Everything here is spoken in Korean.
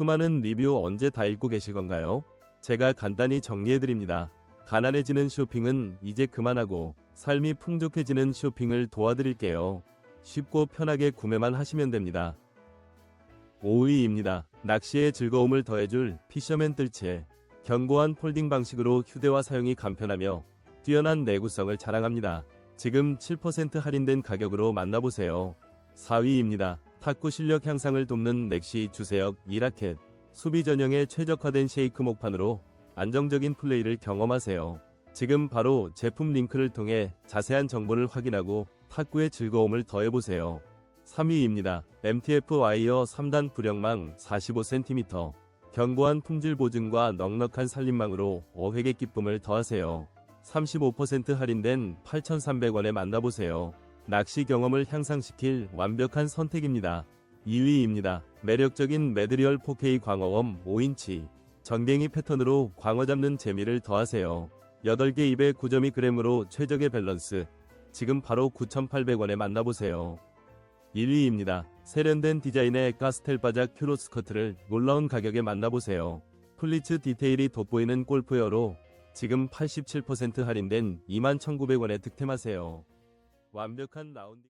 수많은 리뷰 언제 다 읽고 계실 건가요? 제가 간단히 정리해드립니다. 가난해지는 쇼핑은 이제 그만하고 삶이 풍족해지는 쇼핑을 도와드릴게요. 쉽고 편하게 구매만 하시면 됩니다. 5위입니다. 낚시의 즐거움을 더해줄 피셔맨 뜰채. 견고한 폴딩 방식으로 휴대와 사용이 간편하며 뛰어난 내구성을 자랑합니다. 지금 7% 할인된 가격으로 만나보세요. 4위입니다. 탁구 실력 향상을 돕는 넥시 주세역 2라켓. 수비 전형에 최적화된 쉐이크 목판으로 안정적인 플레이를 경험하세요. 지금 바로 제품 링크를 통해 자세한 정보를 확인하고 탁구의 즐거움을 더해보세요. 3위입니다. MTF 와이어 3단 부령망 45cm. 견고한 품질 보증과 넉넉한 살림망으로 어획의 기쁨을 더하세요. 35% 할인된 8,300원에 만나보세요. 낚시 경험을 향상시킬 완벽한 선택입니다. 2위입니다. 매력적인 매드리얼 4K 광어웜 5인치. 전갱이 패턴으로 광어 잡는 재미를 더하세요. 8개 입에 9.2g으로 최적의 밸런스. 지금 바로 9,800원에 만나보세요. 1위입니다. 세련된 디자인의 가스텔 바작 큐로 스커트를 놀라운 가격에 만나보세요. 플리츠 디테일이 돋보이는 골프웨어로 지금 87% 할인된 21,900원에 득템하세요. 완벽한 라운딩